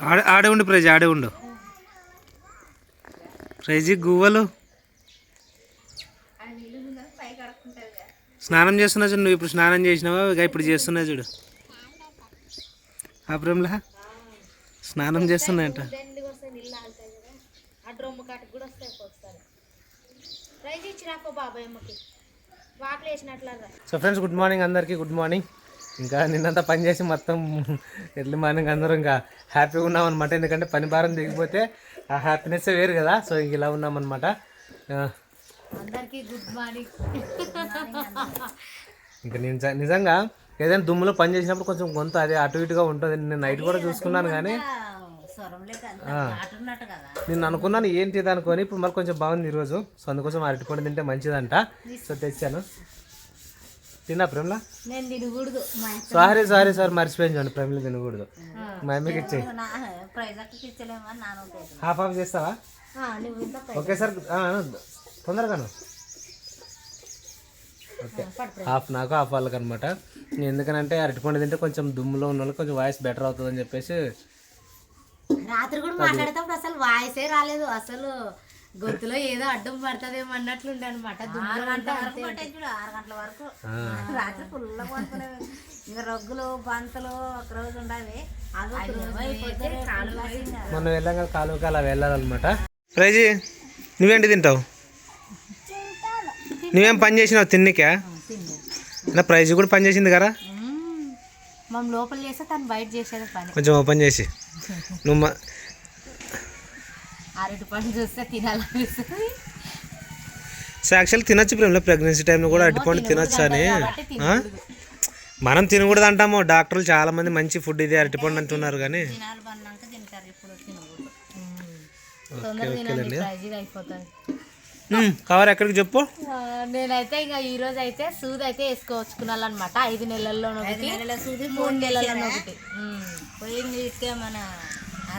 ఆడ ఆడే ఉండు ప్రైజ్ ఆడే ఉండు. ప్రైజ్ గువ్వలు. స్నానం చేస్తున్నా చూడు నువ్వు ఇప్పుడు స్నానం చేసినావా? ఇక ఇప్పుడు చేస్తున్నా చూడు. ఆ స్నానం చేస్తున్నాయంట. సో ఫ్రెండ్స్ గుడ్ మార్నింగ్ అందరికీ గుడ్ మార్నింగ్ ఇంకా నిన్నంతా పని చేసి మొత్తం ఎర్లీ మార్నింగ్ అందరూ ఇంకా హ్యాపీగా ఉన్నాం అనమాట ఎందుకంటే పని భారం దిగిపోతే ఆ హ్యాపీనెస్ వేరు కదా. సో ఇంక ఇలా ఉన్నాం అనమాట ఇంకా నిజ నిజంగా ఏదైనా దుమ్ములో పని చేసినప్పుడు కొంచెం గొంతు అదే అటు ఇటుగా ఉంటుంది. నేను నైట్ కూడా చూసుకున్నాను కానీ. నేను అనుకున్నాను ఏంటి అనుకొని ఇప్పుడు మరి కొంచెం బాగుంది ఈరోజు. సో అందుకోసం అరటిపండు తింటే మంచిదంట. సో తెచ్చాను. తిన్నా మా సారీ సారీ సార్ మర్చిపోయింది చూడండి ప్రేమలో తినకూడదు. మా అమ్మకి నాన్న హాఫ్ హాఫ్ చేస్తావా? ఓకే. సార్ తొందరగాను ఓకే హాఫ్ నాకు హాఫ్ వాళ్ళకి అనమాట ఎందుకనంటే అరటిపండు తింటే కొంచెం దుమ్ములో ఉన్న వాళ్ళకి కొంచెం వాయిస్ బెటర్ అవుతుంది అని చెప్పేసి రాత్రి కూడా మాట్లాడేటప్పుడు అసలు వాయిసే రాలేదు. అసలు గొంతులో ఏదో అడ్డం పడుతుందేమో అన్నట్లుండే అనమాట ఆరు గంటల వరకు. ఆ, రాత్రి ఫుల్గా పడుకునేవి. ఇంకా రగ్గులు బంతలు ఒక రోజు ఉండవి. మొన్న వెళ్ళాం కదా కాలువకి అలా వెళ్ళాలన్నమాట. ప్రైజీ నువ్వేంటి తింటావు? నువ్వేం పని చేసినావు తిన్నికా? నా ప్రైజ్ కూడా పని చేసింది కదా? మనం లోపల చేస్తే తను బయట చేసేది పని. కొంచెం ఓపెన్ చేసి. నువ్వు అరటి పండు చూస్తే తినాలనిపిస్తుంది. సో యాక్చువల్ తినొచ్చు ప్రేమలో ప్రెగ్నెన్సీ టైంలో కూడా అరటిపండు తినొచ్చు అని? మనం తినకూడదు అంటాము. డాక్టర్లు చాలా మంది మంచి ఫుడ్ ఇది అరటిపండు అంటున్నారు కానీ. కవర్ ఎక్కడికి చెప్పు. నేనైతే ఇంకా ఈ రోజు అయితే సూది అయితే వేసుకోవచ్చుకున్నానమాట ఐదు నెలల్లో ఒకటి మూడు నెలల్లో ఒకటి పోయి మన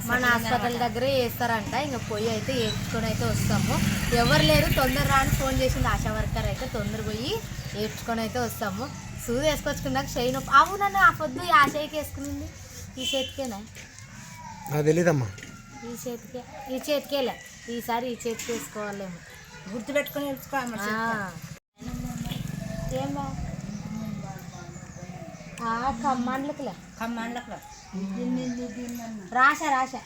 మన హాస్పిటల్ దగ్గరే. వేస్తారంట ఇంకా పోయి అయితే వేయించుకొని అయితే వస్తాము. ఎవరు లేరు తొందర రాని ఫోన్ చేసింది ఆశా వర్కర్ అయితే తొందర పోయి వేయించుకొని అయితే వస్తాము. సూది వేసుకొచ్చుకున్నాక షై నొప్పి. అవు నన్ను ఆ పొద్దు ఈ ఆశయ్యకి వేసుకునింది? ఈ చేతికేనా? నాకు తెలీదమ్మా. ఈ చేతికే ఈ చేతికేలే. ఈసారి ఈ చేతికి వేసుకోవాలేమో. గుర్తు పెట్టుకొని వేసుకోవాలి ఏం బా కమ్మాండ్లకులే. కమ్మాండ్లకు రాశా రాశా.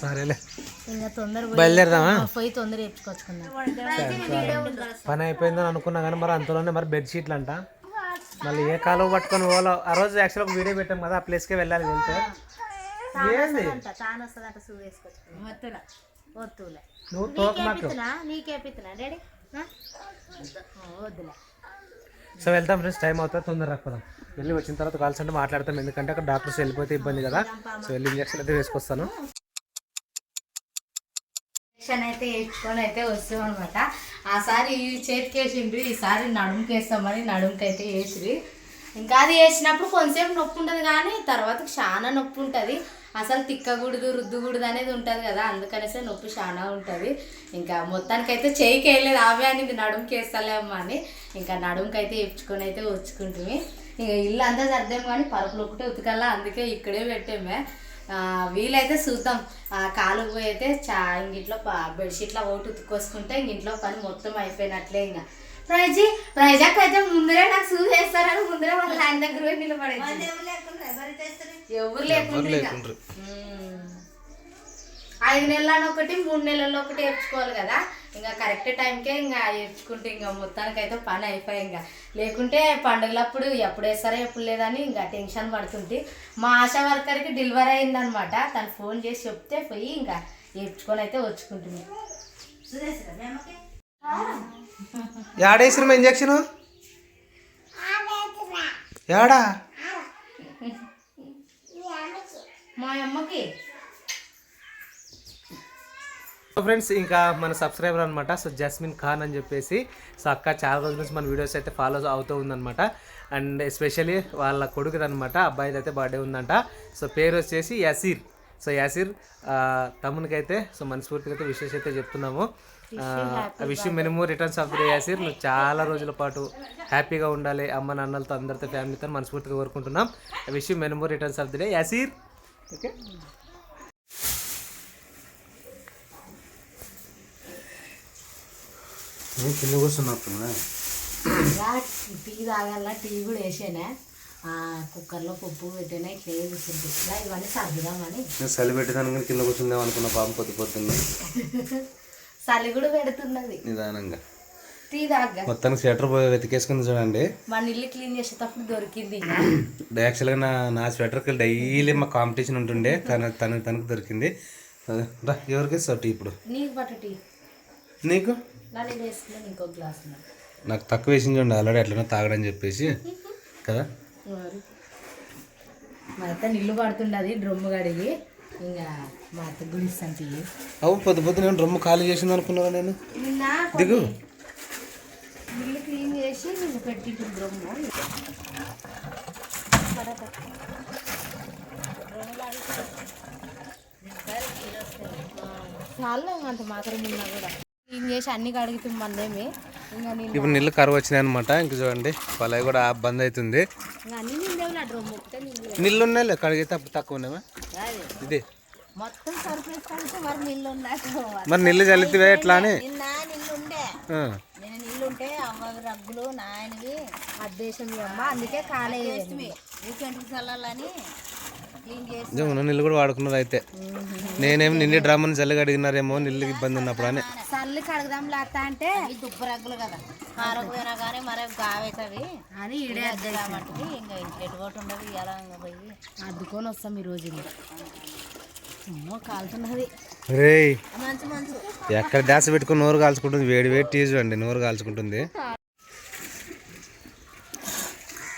సరేలే. ఇంకా తొందర పోయి- బయలుదేరదామా? ఆ, పోయి తొందర వేయించుకొచ్చుకుందాం పని అయిపోయిందని అనుకున్నా కానీ మరి అంతలోనే మరి బెడ్షీట్లు అంట మళ్ళీ ఏ కాలువ పట్టుకొని పోవాలో? ఆ రోజు యాక్చువల్గా ఒక వీడియో పెట్టాం కదా ఆ ప్లేస్కే వెళ్ళాలి వెళ్తే. ఏంది? నువ్వు తోక మాకు ఆ? వద్దులే. సో వెళ్తాం ఫ్రెండ్స్ టైం అవుతుంది తొందర రాకపోదాం. వెళ్ళి వచ్చిన తర్వాత కాల్స్ అంటే మాట్లాడతాం ఎందుకంటే అక్కడ డాక్టర్స్ వెళ్ళిపోతే ఇబ్బంది కదా. సో వెళ్ళి ఇంజక్షన్ అయితే వేసుకొస్తాను. ఇంజక్షన్ అయితే వేసుకొని అయితే వస్తాం అనమాట ఆసారి ఈ చేతికి వేసిండ్రు ఈసారి నడుముకి వేస్తామని నడుముకి అయితే వేసిరి ఇంకా అది వేసినప్పుడు కొంతసేపు నొప్పి ఉంటుంది కానీ తర్వాత చాలా నొప్పి ఉంటుంది. అసలు తిక్కకూడదు రుద్దుకూడదు అనేది ఉంటుంది కదా. అందుకనేసే నొప్పి చాలా ఉంటుంది. ఇంకా మొత్తానికైతే చేయికి వేయలేదు ఆమె అని నడుముకి వేస్తలేమ్మా అని. ఇంకా నడుముకి అయితే వేపించుకొని అయితే వచ్చుకుంటుంది ఇంకా ఇల్లు అంతా సర్దాం కానీ పరుపులు ఒకటే ఉతకల్లా అందుకే ఇక్కడే పెట్టామే. వీలైతే చూద్దాం. ఆ, కాలుకు పోయి అయితే చా ఇంట్లో బెడ్షీట్లో ఒకటి ఉతుక్కోసుకుంటే ఇంక ఇంట్లో పని మొత్తం అయిపోయినట్లే ఇంకా ప్రైజీ ప్రైజాక్ అయితే ముందరే నాకు సూ చేస్తారని ముందరే వాళ్ళ ఆయన దగ్గర పోయి నిలబడేది. ఎవరు లేకుండా. ఐదు నెలలను ఒకటి మూడు నెలల్లో ఒకటి వేర్చుకోవాలి కదా. ఇంకా కరెక్ట్ టైంకే ఇంకా వేర్చుకుంటే ఇంకా మొత్తానికి అయితే పని అయిపోయి ఇంకా. లేకుంటే పండుగలప్పుడు ఎప్పుడు వేస్తారో ఎప్పుడు లేదని ఇంకా టెన్షన్ పడుతుంటే మా ఆశా వర్కర్కి డెలివరీ అయిందనమాట. తను ఫోన్ చేసి చెప్తే పోయి ఇంకా వేర్చుకొని అయితే వచ్చుకుంటుంది. యాడేసిన ఇంజక్షన్? యాడా? మా అమ్మకి. ఫ్రెండ్స్ ఇంకా మన సబ్స్క్రైబర్ అనమాట సో జస్మిన్ ఖాన్ అని చెప్పేసి సో అక్క చాలా రోజుల నుంచి మన వీడియోస్ అయితే ఫాలో అవుతూ ఉందన్నమాట. అండ్ ఎస్పెషల్లీ వాళ్ళ కొడుకుది అనమాట అబ్బాయిది అయితే బర్త్డే ఉందంట. సో పేరు వచ్చేసి యసీర్. సో యాసిర్ తమ్మునికైతే సో మనస్ఫూర్తిగా అయితే విషెస్ అయితే చెప్తున్నాము. Wish many many returns of the day Yasir. నువ్వు చాలా రోజుల పాటు హ్యాపీగా ఉండాలి. అమ్మ నాన్నలతో అందరితో ఫ్యామిలీతో మనస్ఫూర్తిగా కోరుకుంటున్నాం. Wish many many returns of the day Yasir. Okay నేను కింద కూర్చున్నట్టున్నా ఇలా టీ తాగాల టీ కూడా వేసానే? కుక్కర్లో పప్పు పెట్టినా ఇట్లా ఇలా ఇవన్నీ సర్దుదామని నేను చలి పెట్టేదాని కానీ కింద కూర్చుందాం అనుకున్న పాపం పొద్దు పొద్దున్న. చలి కూడా పెడుతున్నది. నిదానంగా. టీ తాగా మొత్తానికి స్వెటర్ వెతికేసుకుంది చూడండి. మన ఇల్లు క్లీన్ చేసేటప్పుడు దొరికింది యాక్చువల్గా నా నా స్వెటర్కి డైలీ మా కాంపిటీషన్ ఉంటుండే. కానీ తనకు తనకు దొరికింది. ఎవరికి ఇస్తావు టీ ఇప్పుడు? నీకు పట్టు టీ. నీకు? నాకు తక్కువ వేసింది చూడండి ఆల్రెడీ ఎట్లనో తాగడని చెప్పేసి. కదా? మా అత్త నీళ్ళు పడుతుండది డ్రమ్ము గడిగి ఇంకా మా అత్త గుడిస్తాను టీ అవును పొద్దు పొద్దు నేను రొమ్ము ఖాళీ చేసింది అనుకున్నాను నేను? దిగు. క్లీన్ చేసి నేను పెట్టింటు డ్రమ్ము. చాలా అంత మాత్రం ఉన్నా కూడా. క్లీన్ చేసి అన్ని కడుగుతుంది నేను ఇప్పుడు నీళ్ళు కరువు వచ్చినాయి అనమాట ఇంక చూడండి పలాయి కూడా బంద్ అవుతుంది. నీళ్ళు ఉన్నాయి కడిగితే అప్పుడు తక్కువ ఉన్నాయా ఇది. మరి నీళ్ళు ఉన్నాయి మరి నీళ్ళు చల్లితే ఎట్లా అని? అవ్వ రగ్గులు నాయనవి అద్దేశం అందుకే కాలే వీకెండ్కి చల్లాలని క్లీన్ చేసి నిజంగా నీళ్ళు కూడా వాడుకున్నారు అయితే. నేనేమి నిన్ను డ్రామాని చల్లి అడిగినారేమో నీళ్ళకి ఇబ్బంది ఉన్నప్పుడు అని. చల్లి కడగదాం లేత అంటే దుబ్బ రగ్గులు కదా. ఆరకపోయినా కానీ మరి గావేసవి అని ఇంకా ఎటువంటి ఉండదు ఇంకా పోయి. అద్దుకొని వస్తాం ఈ రోజు కాలుతున్నది. ఎక్కడ డాస్ పెట్టుకుని నోరు కాల్చుకుంటుంది వేడి వేడి టీ చూడండి నోరు కాల్చుకుంటుంది.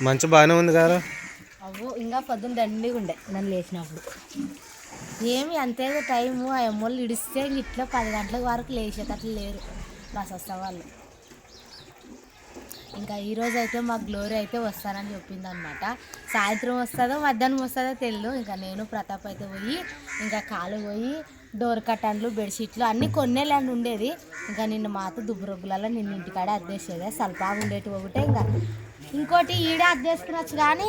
మంచు బాగానే ఉంది కదా అవ్వు ఇంకా పొద్దున్న దండిగా ఉండే నన్ను లేచినప్పుడు. ఏమి అంతే టైము ఆ అమ్మోళ్ళు ఇడిస్తే ఇంక ఇట్లా పది గంటల వరకు లేచేటట్లు లేరు బస్ వస్తా వాళ్ళు. ఇంకా ఈరోజు అయితే మా గ్లోరీ అయితే వస్తానని చెప్పింది అనమాట సాయంత్రం వస్తుందో మధ్యాహ్నం వస్తుందో తెలియదు ఇంకా నేను ప్రతాప్ అయితే పోయి ఇంకా కాలు పోయి డోర్ కట్టన్లు బెడ్షీట్లు అన్నీ కొన్నేళ్ళని ఉండేది. ఇంకా నిన్న మాత దుబ్బరొగ్గులలో నిన్న ఇంటికాడ అద్దేసేదే. సల్పాగా ఉండేటి ఒకటే ఇంకా. ఇంకోటి ఈడే అద్దేసుకునొచ్చు కానీ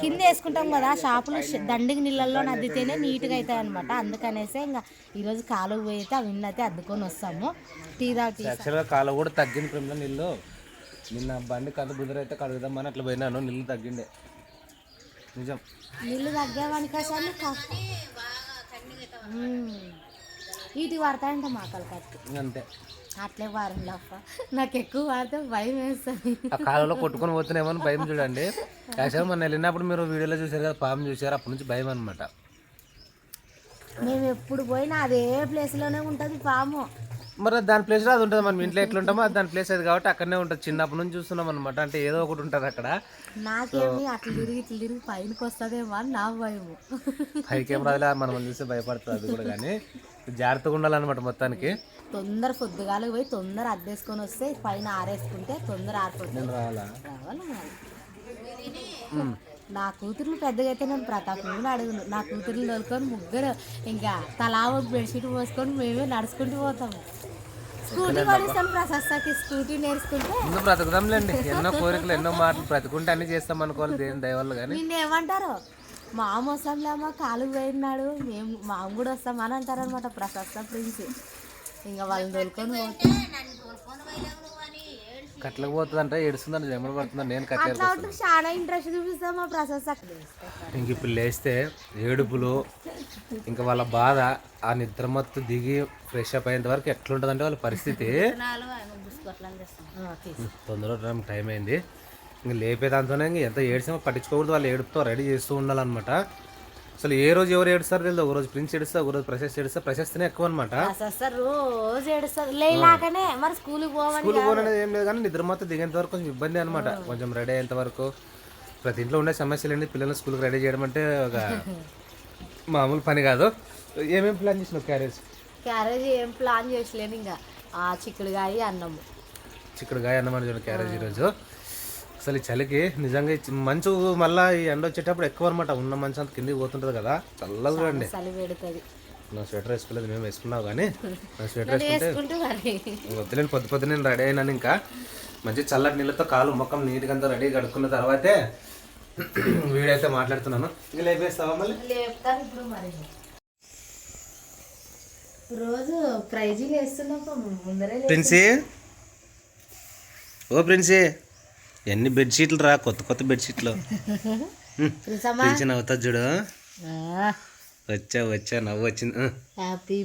కింద వేసుకుంటాం కదా షాపులో దండికి నీళ్ళల్లో అద్దితేనే నీట్గా అవుతాయి అనమాట అందుకనేసే ఇంకా ఈరోజు కాలువ పోయి అయితే అవి అయితే అద్దుకొని వస్తాము. టీ తాగి యాక్చువల్గా కాలు కూడా తగ్గింది ప్రేమలో నీళ్ళు. నిన్న బండి కంద బుదరైతే కడుగుదామని అట్లా పోయినాను నీళ్ళు తగ్గిండే. నిజం. నీళ్ళు తగ్గేవానికి వీటి పడతాయంట మా కలకత్తి. అంతే అట్లే వారంలో నాకు ఎక్కువ వాడితే భయం వేస్తుంది. ఆ కాలువలో కొట్టుకొని పోతున్నామో అని భయం చూడండి. యాక్చువల్గా మొన్న వెళ్ళినప్పుడు మీరు వీడియోలో చూసారు కదా పాము చూసారు అప్పటి నుంచి భయం అనమాట మేము ఎప్పుడు పోయినా అదే ప్లేస్లోనే ఉంటుంది పాము. మరి దాని ప్లేస్లో అది ఉంటుంది. మనం ఇంట్లో ఎట్లా ఉంటామో అది దాని ప్లేస్ అది కాబట్టి అక్కడనే ఉంటుంది. చిన్నప్పటి నుంచి చూస్తున్నాం అనమాట అంటే ఏదో ఒకటి ఉంటుంది అక్కడ. నాకేమి అట్లా తిరిగి ఇట్లా తిరిగి పైనకి వస్తుందేమో అని నా భయము. పైకి ఏం రాదులే మనం చూస్తే భయపడుతుంది అది కూడా కానీ. జాగ్రత్తగా ఉండాలన్నమాట మొత్తానికి. తొందర పొద్దుగాలకు పోయి తొందర అద్దేసుకొని వస్తే పైన ఆరేసుకుంటే తొందర ఆరిపోతుంది. నేను రావాలా? రావాలి మరి? నా కూతుర్లు పెద్దగా అయితే నేను ప్రతాప్ కూడా అడుగును. నా కూతుర్లు తోలుకొని ముగ్గురు ఇంకా తలా ఒక బెడ్షీట్ పోసుకొని మేమే నడుచుకుంటూ పోతాము. స్కూటీ పడిస్తాను ప్రశస్తకి స్కూటీ నేర్చుకుంటే. ముందు బ్రతుకుదాంలేండి. ఎన్నో కోరికలు ఎన్నో మాటలు బ్రతుకుంటే అన్ని చేస్తాం అనుకోవాలి దేని దయవల్ల కానీ. నిన్న ఏమంటారు మామ వస్తాంలేమో కాలు పోయినాడు. మేము మామ కూడా వస్తాం అని అంటారు అనమాట ప్రశస్త ప్రిన్స్. ఇంకా వాళ్ళని తోలుకొని పోతే. కట్లకు పోతుందంటే ఏడుస్తుందంటే జమ్మలు పడుతుందంటే. నేను ఉంటే చాలా ఇంట్రెస్ట్ చూపిస్తాం మా ప్రశస్త. ఇంక ఇప్పుడు లేస్తే ఏడుపులు ఇంకా వాళ్ళ బాధ ఆ నిద్రమత్తు దిగి ఫ్రెష్ అప్ అయ్యేంత వరకు ఎట్లుంటుందంటే వాళ్ళ పరిస్థితి. తొందరగా టైం అయింది. ఇంక లేపేదాంతోనే ఇంక ఎంత ఏడ్సామో పట్టించుకోకూడదు వాళ్ళు ఏడుపుతో రెడీ చేస్తూ ఉండాలన్నమాట. అసలు ఏ రోజు ఎవరు ఏడుస్తారో తెలియదు ఒక రోజు ప్రిన్స్ ఏడుస్తా ఒక రోజు ప్రశస్తి ఏడుస్తా ప్రశస్తినే ఎక్కువ అనమాట రోజు మరి స్కూల్కి పోవని స్కూల్ పోననేది ఏం లేదు కానీ నిద్ర మొత్తం దిగేంత వరకు కొంచెం ఇబ్బంది అనమాట కొంచెం రెడీ అయ్యేంత వరకు. ప్రతి ఇంట్లో ఉండే సమస్యలు ఏంటి? పిల్లల్ని స్కూల్కి రెడీ చేయడం అంటే ఒక మామూలు పని కాదు. ఏమేమి ప్లాన్ చేసినావు క్యారేజ్? క్యారేజ్ ఏం ప్లాన్ చేసలేను ఇంకా చిక్కుడుగాయ అన్నము. చిక్కుడుగాయ అన్నమాట చూడండి క్యారేజ్ ఈరోజు. అసలు ఈ చలికి నిజంగా మంచు మళ్ళీ ఈ ఎండ వచ్చేటప్పుడు ఎక్కువ అనమాట ఉన్న మంచు అంత కిందికి పోతుంటుంది కదా. చల్లగా చూడండి పెడుతుంది. నా స్వెటర్ వేసుకోలేదు మేము వేసుకున్నావు కానీ. నా స్వెటర్ వేసుకుంటే వద్దులేని పొద్దు పొద్దు నేను రెడీ అయినాను ఇంకా. మంచి చల్లటి నీళ్ళతో కాలు ముఖం నీట్గా అంతా రెడీ కడుక్కున్న తర్వాతే వీడియో అయితే మాట్లాడుతున్నాను. ఇంకా లేపేస్తావా మళ్ళీ? రోజు ప్రైజీలు వేస్తున్నప్పుడు ముందరే లే- ప్రిన్సీ ఓ ప్రిన్సీ. ఎన్ని బెడ్షీట్లు రా? కొత్త కొత్త బెడ్షీట్లు. ప్రిన్సీ నవ్వుతా చూడు. వచ్చా వచ్చా నవ్వు వచ్చింది. Happy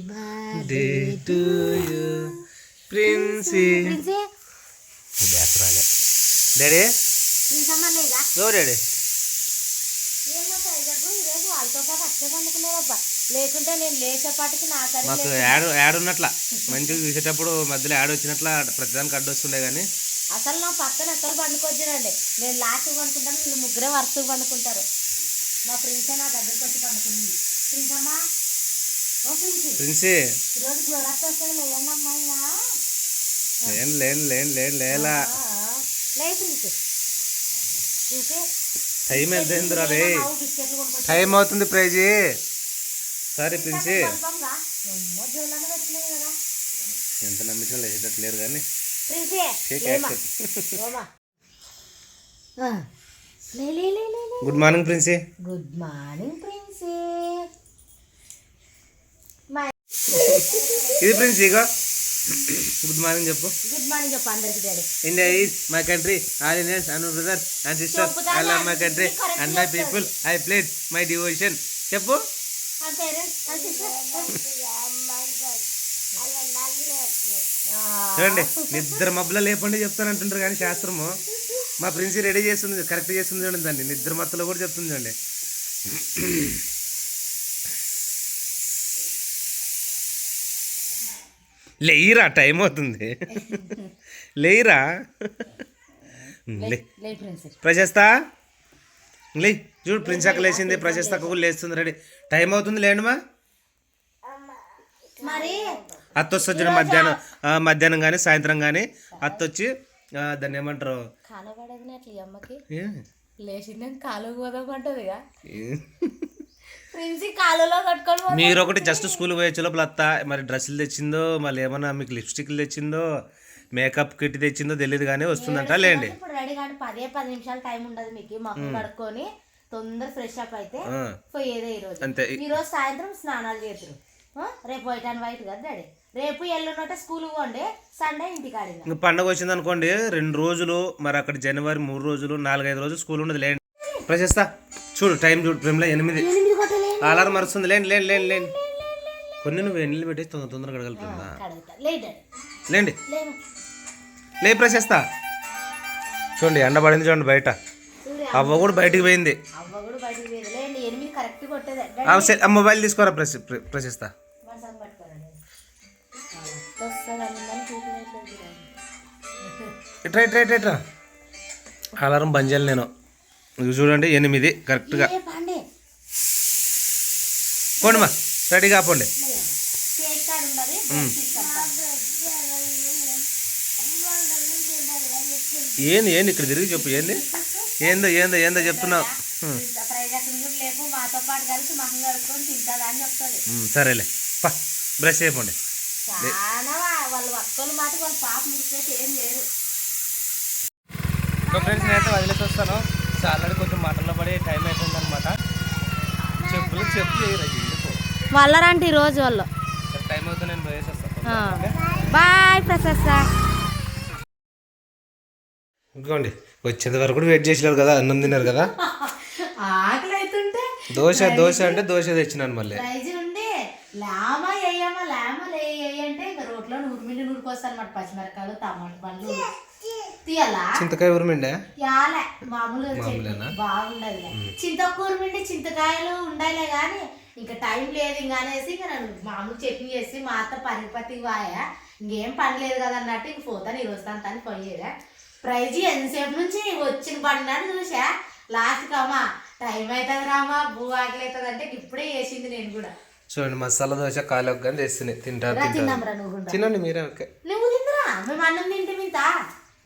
day to you Princy daddy oh daddy లేకుంటే నేను లేచేపాటికి మాకు యాడ్ యాడ్ ఉన్నట్ల. మంచిగా చూసేటప్పుడు మధ్యలో యాడ్ వచ్చినట్ల ప్రతిదానికి అడ్డు వస్తుండే కానీ అసలు నా పక్కన అసలు పండుకొచ్చానండి నేను లాస్ట్ పండుకుంటాను వీళ్ళు ముగ్గురే వరుసగా పండుకుంటారు. మా ప్రిన్సే నా దగ్గరికి వచ్చి పండుకుంది. ప్రిన్సమ్మా ఓ ప్రిన్సి. ప్రిన్సీ. ఈరోజు గ్లోరత్ వస్తుంది లేదండి అమ్మాయి లేను లేను లేను లేను లేలా. లే టైం ఎంత అయిందిరా రే టైం అవుతుంది ప్రైజీ. Sorry princi. ఎంత నమ్మించిన లేచేటట్టు లేరు కానీ. Good morning Princy. Good morning Princy. మా ఇది ప్రిన్సీ ఇగో. గుడ్ మార్నింగ్ చెప్పు. గుడ్ మార్నింగ్ చెప్పు అందరికి daddy. India is my country all Indians and brothers and sisters I love my country and my people I pledge my devotion చెప్పు. Parents చూడండి నిద్ర మబ్బుల లేపండి చెప్తానంటుంటారు కానీ శాస్త్రము. మా ప్రిన్సీ రెడీ చేస్తుంది కరెక్ట్ చేస్తుంది చూడండి దాన్ని. నిద్ర మత్తులో కూడా చెప్తుంది చూడండి. లేయిరా టైం అవుతుంది. లేయిరా. ప్రశస్త. లే చూడు ప్రిన్స్ అక్క లేచింది ప్రశస్త అక్క కూడా లేస్తుంది రెడీ. టైం అవుతుంది లేండిమా మరి అత్త వస్తుంది చూడు మధ్యాహ్నం మధ్యాహ్నం కానీ సాయంత్రం కానీ అత్త వచ్చి ఆ, దాన్ని ఏమంటారు? మీరు ఒకటి జస్ట్ స్కూల్ పోయే లోపల అత్త మరి డ్రెస్సులు తెచ్చిందో మళ్ళీ ఏమన్నా మీకు లిప్స్టిక్లు తెచ్చిందో మేకప్ కిట్ తెచ్చిందో తెలియదు కానీ వస్తుందంట లేండి. రెడీ కానీ పదే పది నిమిషాలు టైం ఉండదు మీకు మొహం కడుక్కొని తొందర ఫ్రెష్ అప్ అయితే పోయేదే ఈ రోజు. అంతే. ఈ రోజు సాయంత్రం స్నానాలు చేతురు రేపు వైట్ అండ్ వైట్ కదా డాడీ? రేపు ఎల్లున్నట్ట స్కూల్ పోండి సండే ఇంటికి ఆడిన ఇంక పండగ వచ్చింది అనుకోండి రెండు రోజులు మరి అక్కడ జనవరి మూడు రోజులు నాలుగైదు రోజులు స్కూల్ ఉండదు లేండి. ప్రశస్త చూడు టైం చూడు ప్రేమలో ఎనిమిది. అలారం మరుస్తుంది లేండి లేండి లేండి లేండి. కొన్ని నువ్వు ఎన్ని పెట్టి తొందర తొందరగా డాడీ లేండి. లే ప్రశస్త. చూడండి ఎండ పడింది చూడండి బయట. అవ్వ కూడా బయటికి పోయింది. కూడా బయటికి పోయేది. ఇట్రా ఇట్రా ఇట్రా ఇట్రా అలారం బంద్ చేయాలి నేను. చూడండి ఎనిమిది కరెక్ట్గా ఏ పండే పోండి మా రెడీగా పోండి. కేక్ కార్డ్ ఉన్నది ఏంది ఏంది ఇక్కడ తిరిగి చెప్పు ఏంది? ఏందో ఏందో ఏందో చెప్తున్నావు. సరేలే. బ్రష్ చేయకండి చాలా వాళ్ళ మాట వాళ్ళ పాప ఏం ఫ్రెండ్స్ నేనైతే వదిలేసి వస్తాను. సో ఆల్రెడీ కొంచెం మాటల్లో పడి టైం అయిపోయింది అనమాట చెప్పులు చెప్పులు వాళ్ళరంటే ఈ రోజు వాళ్ళు. సరే టైం అవుతుంది నేను పోయేసి వస్తాను. బాయ్ ప్రశస్త. ఇంకోండి వచ్చేంత వరకు కూడా వెయిట్ చేసినారు కదా అన్నం తిన్నారు కదా. దోశ దోశ అంటే దోశ తెచ్చినాను మళ్ళీ ప్రైజ్ ఉండి లామా వేయమ్మా లామా వేయ అంటే ఇంకా రోట్లో నూరుకొస్తాను అన్నమాట పచ్చిమిరకాయలు టమాటా పండ్లు తీయాలా? చింతకాయ ఉరిమిండే యాలే మామూలు? బాగుండదు చింతకూర పిండి చింతకాయలు ఉండాలే కానీ ఇంకా టైం లేదు ఇంకా అనేసి ఇంకా నన్ను మామూలు చట్నీ చేసి మా అత్త పరిపతికి వాయా ఇంకేం పని లేదు కదా అన్నట్టు ఇంక పోతాను ఈ రోజు అని పోయేదా ప్రైజ్ ఎంతసేపు నుంచి వచ్చిన పడినాను చూసా లాస్ట్ కమ్మా టైం అవుతుంది రామా? భూ ఆకలి అవుతుంది అంటే ఇప్పుడే చేసింది నేను కూడా. చూడండి మసాలా దోశ కాలు కానీ తెస్తుంది తింటారు తింటారు. తినండి మీరే ఓకే. నువ్వు తిందురా మేము అన్నం తింటే మింత?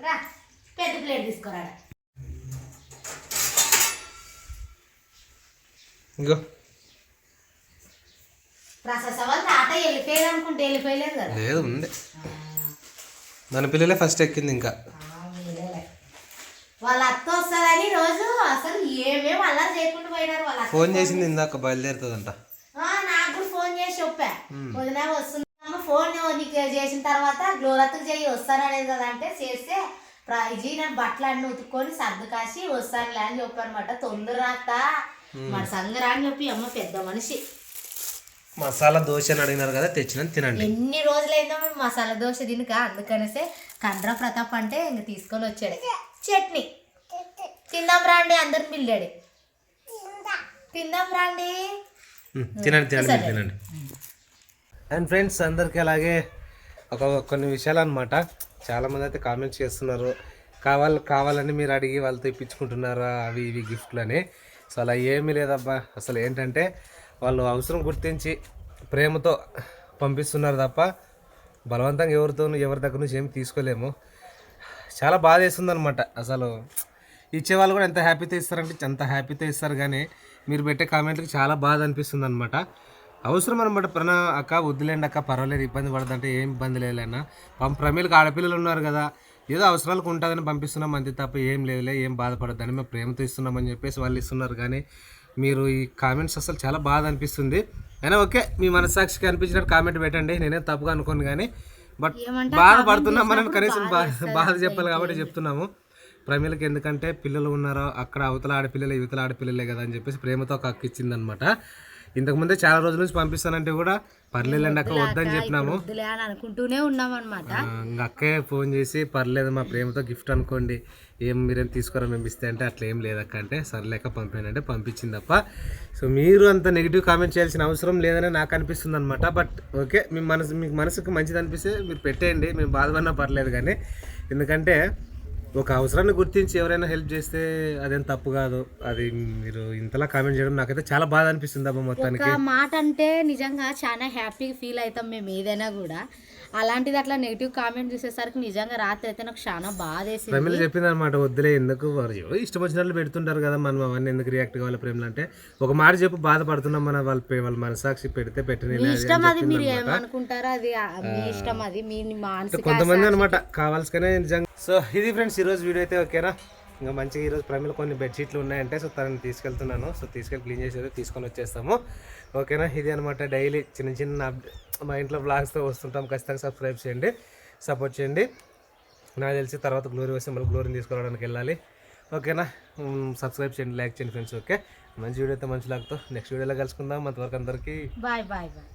రా పెద్ద ప్లేట్ తీసుకురా ఇంకో. లేదు ఉంది మన పిల్లలే ఫస్ట్ ఎక్కింది ఇంకా. వాళ్ళ అత్త వస్తుందని రోజు అసలు ఏమేమి అల్లరి చేయకుండా పోయినారు వాళ్ళ. ఫోన్ చేసింది ఇందాక బయలుదేరుతుందంట ఆ, నాకు కూడా ఫోన్ చేసి చెప్పా. వదిన వస్తుంది ఫోన్ నీకు చేసిన తర్వాత గ్లోరత్కు చేయి వస్తాననేది కదా అంటే చేస్తే ప్రైజీ నేను బట్టలు అన్ని ఉతుక్కొని సర్దు కాసి వస్తానులే అని చెప్పానమాట తొందర రాక మన సంగరా అని చెప్పి అమ్మ పెద్ద మనిషి. మసాలా దోశ అని అడిగినారు కదా తెచ్చిన తినండి. ఎన్ని రోజులైందో మేము మసాలా దోశ తినక అందుకనేసే కండ్ర ప్రతాప్ అంటే ఇంక తీసుకొని వచ్చాడు. చట్నీ. తిందాం రాండి అందరిని పిల్లాడు. తిందాం. రాండి. తినండి తినండి తినండి. అండ్ ఫ్రెండ్స్ అందరికీ అలాగే ఒక కొన్ని విషయాలు అనమాట చాలామంది అయితే కామెంట్స్ చేస్తున్నారు. కావాలి కావాలని మీరు అడిగి వాళ్ళతో ఇప్పించుకుంటున్నారు అవి ఇవి గిఫ్ట్లు అని సో అలా ఏమీ లేదబ్బా. అసలు ఏంటంటే వాళ్ళు అవసరం గుర్తించి ప్రేమతో పంపిస్తున్నారు తప్ప బలవంతంగా ఎవరితో ఎవరి దగ్గర నుంచి ఏమి తీసుకోలేము. చాలా బాధ వేస్తుంది అనమాట అసలు ఇచ్చే వాళ్ళు కూడా ఎంత హ్యాపీతో ఇస్తారంటే అంత హ్యాపీతో ఇస్తారు కానీ మీరు పెట్టే కామెంట్కి చాలా బాధ అనిపిస్తుంది అనమాట అవసరం అనమాట ప్రణా అక్క వద్దులేండి అక్క పర్వాలేదు ఇబ్బంది పడదంటే ఏం ఇబ్బంది లేదన్నా పాపం ప్రమీలకు ఆడపిల్లలు ఉన్నారు కదా ఏదో అవసరాలకు ఉంటుందని పంపిస్తున్నాం అంతే తప్ప ఏం లేదులే ఏం బాధపడద్దని మేము ప్రేమతో ఇస్తున్నామని చెప్పేసి వాళ్ళు ఇస్తున్నారు. కానీ మీరు ఈ కామెంట్స్ అసలు చాలా బాధ అనిపిస్తుంది. అయినా ఓకే మీ మనసాక్షికి అనిపించినట్టు కామెంట్ పెట్టండి. నేనే తప్పుగా అనుకోను కానీ బట్ బాధపడుతున్నాం మనం కనీసం బాధ చెప్పాలి కాబట్టి చెప్తున్నాము. ప్రమీలకి ఎందుకంటే పిల్లలు ఉన్నారో అక్కడ అవతల ఆడపిల్లలే యువతల ఆడపిల్లలే కదా అని చెప్పేసి ప్రేమతో ఒక అక్క ఇచ్చిందనమాట. ఇంతకుముందే చాలా రోజుల నుంచి పంపిస్తానంటే కూడా పర్లేదండి అక్క వద్దని చెప్పినాము. అనుకుంటూనే ఉన్నాం అనమాట అక్కే ఫోన్ చేసి పర్లేదు మా ప్రేమతో గిఫ్ట్ అనుకోండి ఏం మీరేం తీసుకోరా మేము ఇస్తే అంటే అట్లా ఏం లేదక్క అంటే సర్లేక పంపానంటే పంపించింది తప్ప సో మీరు అంత నెగిటివ్ కామెంట్ చేయాల్సిన అవసరం లేదని నాకు అనిపిస్తుంది అనమాట బట్ ఓకే మీ మనసు మీకు మనసుకు మంచిది అనిపిస్తే మీరు పెట్టేయండి మేము బాధపడినా పర్లేదు కానీ. ఎందుకంటే ఒక అవసరాన్ని గుర్తించి ఎవరైనా హెల్ప్ చేస్తే అదేం తప్పు కాదు. అది మీరు ఇంతలా కామెంట్ చేయడం నాకైతే చాలా బాధ అనిపిస్తుంది అబ్బా మొత్తానికి. మాట అంటే నిజంగా చాలా హ్యాపీగా ఫీల్ అవుతాం మేము ఏదైనా కూడా. అలాంటిది అట్లా నెగిటివ్ కామెంట్ చూసేసరికి నిజంగా రాత్రి అయితే నాకు చాలా బాధ వేసింది ప్రమిళ చెప్పింది అనమాట వద్దులే ఎందుకు ఇష్టం వచ్చినట్లు పెడుతుంటారు కదా మనం అవన్నీ ఎందుకు రియాక్ట్ కావాలి ప్రేమలు అంటే. ఒక మాట చెప్పు బాధపడుతున్నాం మన వాళ్ళ వాళ్ళ మనసాక్షి పెడితే పెట్టిన ఇష్టం అది మీరు ఏమనుకుంటారో అది మీ ఇష్టం అది మీ మానసిక కొంతమంది అనమాట కావాల్సుకనే నిజంగా. సో ఇది ఫ్రెండ్స్ ఈరోజు వీడియో అయితే ఓకేనా? ఇంకా మంచిగా ఈరోజు ప్రమిళ కొన్ని బెడ్షీట్లు ఉన్నాయంటే సో తనని తీసుకెళ్తున్నాను. సో తీసుకెళ్ళి క్లీన్ చేసి అయితే తీసుకొని వచ్చేస్తాము. ఓకేనా? ఇది అనమాట డైలీ చిన్న చిన్న మా ఇంట్లో బ్లాగ్స్తో వస్తుంటాం. ఖచ్చితంగా సబ్స్క్రైబ్ చేయండి. సపోర్ట్ చేయండి. నాకు తెలిసి తర్వాత గ్లోరీ వస్తే మళ్ళీ గ్లోరీని తీసుకురావడానికి వెళ్ళాలి. ఓకేనా? సబ్స్క్రైబ్ చేయండి లైక్ చేయండి ఫ్రెండ్స్ ఓకే? మంచి వీడియో అయితే మంచి లాగ్తో నెక్స్ట్ వీడియోలో కలుసుకుందాం. అంతవరకు అందరికీ బాయ్ బాయ్ బాయ్